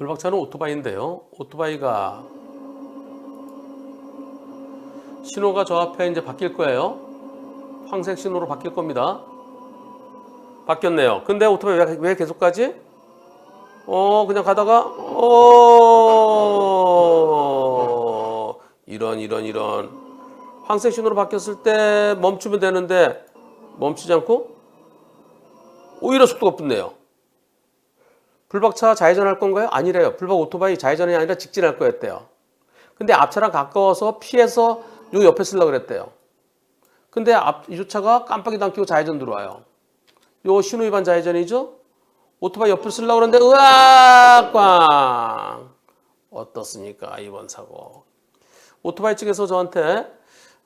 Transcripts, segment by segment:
불박차는 오토바이인데요. 오토바이가 신호가 저 앞에 이제 바뀔 거예요. 황색 신호로 바뀔 겁니다. 바뀌었네요. 근데 오토바이 왜, 왜 계속 가지? 어, 그냥 가다가, 어, 이런, 이런, 이런. 황색 신호로 바뀌었을 때 멈추면 되는데, 멈추지 않고, 오히려 속도가 붙네요. 불박차 좌회전할 건가요? 아니래요. 불박 오토바이 좌회전이 아니라 직진할 거였대요. 근데 앞차랑 가까워서 피해서 요 옆에 쓰려고 그랬대요. 근데 앞, 이 차가 깜빡이도 안 켜고 좌회전 들어와요. 요 신호 위반 좌회전이죠? 오토바이 옆을 쓰려고 그러는데 으악 꽝 어떻습니까 이번 사고 오토바이 측에서 저한테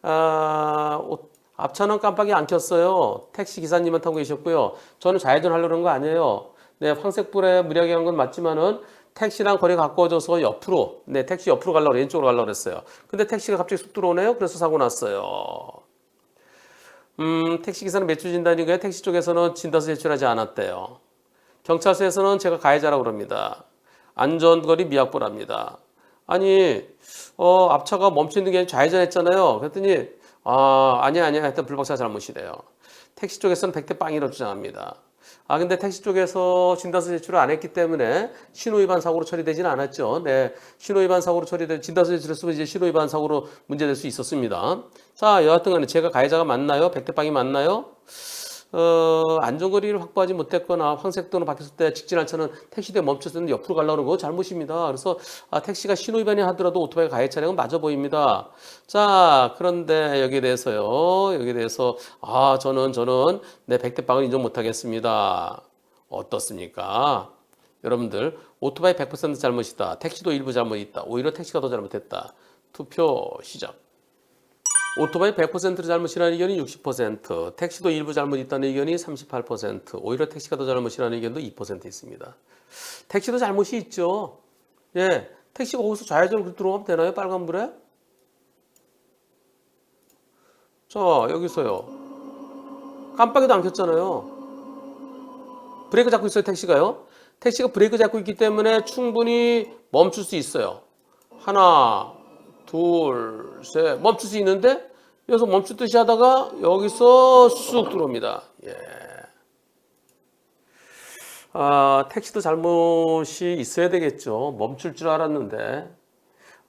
아, 오- 앞차는 깜빡이 안 켰어요 택시 기사님만 타고 계셨고요 저는 좌회전 하려는 거 아니에요 네 황색불에 무리하게 간 건 맞지만은 택시랑 거리가 가까워져서 옆으로 네 택시 옆으로 가려고 왼쪽으로 가려고 그랬어요 근데 택시가 갑자기 쑥 들어오네요 그래서 사고 났어요 음 택시 기사는 매출 진단이고요 택시 쪽에서는 진단서 제출하지 않았대요 경찰서에서는 제가 가해자라고 그럽니다. 안전거리 미약보랍니다. 아니, 어, 앞차가 멈추는 게 좌회전했잖아요. 그랬더니, 아, 아니야, 아니야. 하여튼 불박차 잘못이래요. 택시 쪽에서는 100대 빵이라고 주장합니다. 아, 근데 택시 쪽에서 진단서 제출을 안 했기 때문에 신호위반 사고로 처리되지는 않았죠. 네. 신호위반 사고로 처리된, 진단서 제출했으면 이제 신호위반 사고로 문제될 수 있었습니다. 자, 여하튼 간에 제가 가해자가 맞나요? 100대 빵이 맞나요? 어, 안전거리를 확보하지 못했거나 황색등으로 바뀌었을 때 직진할 차는 택시대에 멈췄을 때 옆으로 가려고 그러는 거 잘못입니다. 그래서 아, 택시가 신호 위반이 하더라도 오토바이 가해 차량은 맞아 보입니다. 자, 그런데 여기에 대해서요. 여기에 대해서 아, 저는 저는 내 백대빵을 인정 못 하겠습니다. 어떻습니까? 여러분들 오토바이 100% 잘못이다. 택시도 일부 잘못이 있다. 오히려 택시가 더 잘못했다. 투표 시작. 오토바이 100%를 잘못이라는 의견이 60%, 택시도 일부 잘못 있다는 의견이 38%, 오히려 택시가 더 잘못이라는 의견도 2% 있습니다. 택시도 잘못이 있죠. 예, 택시가 거기서 좌회전으로 들어가면 되나요? 빨간불에? 자, 여기서요. 깜빡이도 안 켰잖아요. 브레이크 잡고 있어요, 택시가요. 택시가 브레이크 잡고 있기 때문에 충분히 멈출 수 있어요. 하나, 둘, 셋, 멈출 수 있는데 여기서 멈추듯이 하다가 여기서 쑥 들어옵니다. 예. 아, 택시도 잘못이 있어야 되겠죠. 멈출 줄 알았는데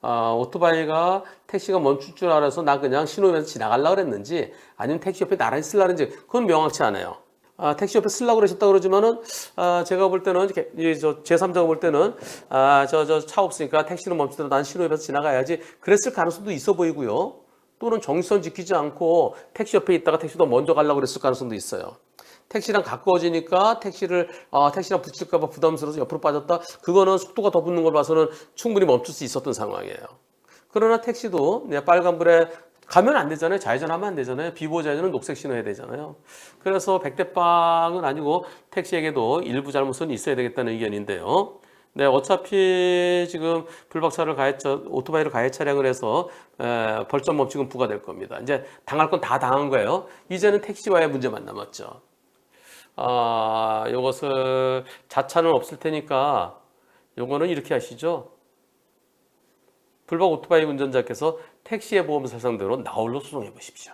아, 오토바이가 택시가 멈출 줄 알아서 나 그냥 신호면서 지나가려고 그랬는지 아니면 택시 옆에 나란히 쓰려고 그랬는지 그건 명확치 않아요. 아, 택시 옆에 쓰려고 그러셨다 그러지만은 아, 제가 볼 때는 이렇게 이, 저 제3자가 볼 때는 아, 저 저 차 없으니까 택시는 멈추더라도 난 신호 옆에서 지나가야지 그랬을 가능성도 있어 보이고요. 또는 정선 지키지 않고 택시 옆에 있다가 택시도 먼저 가려고 그랬을 가능성도 있어요. 택시랑 가까워지니까 택시를 아, 택시랑 붙일까봐 부담스러워서 옆으로 빠졌다. 그거는 속도가 더 붙는 걸 봐서는 충분히 멈출 수 있었던 상황이에요. 그러나 택시도 네, 빨간불에 가면 안 되잖아요. 좌회전하면 안 되잖아요. 비보 좌회전은 녹색 신호해야 되잖아요. 그래서 백대빵은 아니고 택시에게도 일부 잘못은 있어야 되겠다는 의견인데요. 네, 어차피 지금 불박차를 가해, 오토바이를 가해 차량을 해서 에, 벌점 법칙은 부과될 겁니다. 이제 당할 건 다 당한 거예요. 이제는 택시와의 문제만 남았죠. 아, 요것을 자차는 없을 테니까 요거는 이렇게 하시죠. 불박 오토바이 운전자께서 택시의 보험사 상대로 나홀로 소송해 보십시오.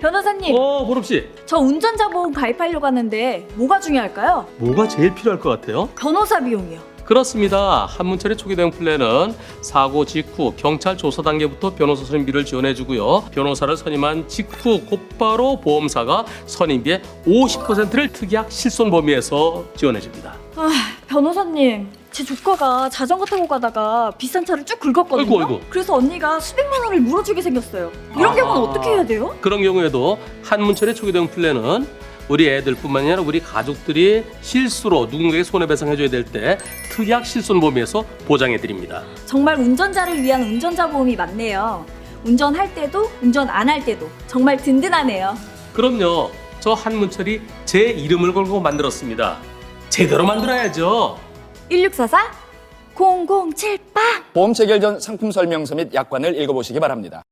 변호사님, 어, 보름 씨. 저 운전자 보험 가입하려고 하는데 뭐가 중요할까요? 뭐가 제일 필요할 것 같아요? 변호사 비용이요. 그렇습니다. 한문철의 초기 대응 플랜은 사고 직후 경찰 조사 단계부터 변호사 선임비를 지원해주고요. 변호사를 선임한 직후 곧바로 보험사가 선임비의 50%를 특약 실손 범위에서 지원해줍니다. 아, 변호사님, 제 조카가 자전거 타고 가다가 비싼 차를 쭉 긁었거든요. 아이고, 아이고. 그래서 언니가 수백만 원을 물어주게 생겼어요. 이런 아. 경우는 어떻게 해야 돼요? 그런 경우에도 한문철의 초기 대응 플랜은 우리 애들뿐만 아니라 우리 가족들이 실수로 누군가에게 손해배상해줘야 될 때 특약 실손 범위에서 보장해드립니다. 정말 운전자를 위한 운전자 보험이 맞네요. 운전할 때도 운전 안 할 때도 정말 든든하네요. 그럼요. 저 한문철이 제 이름을 걸고 만들었습니다. 제대로 만들어야죠. 1644 0078 보험 체결 전 상품 설명서 및 약관을 읽어보시기 바랍니다.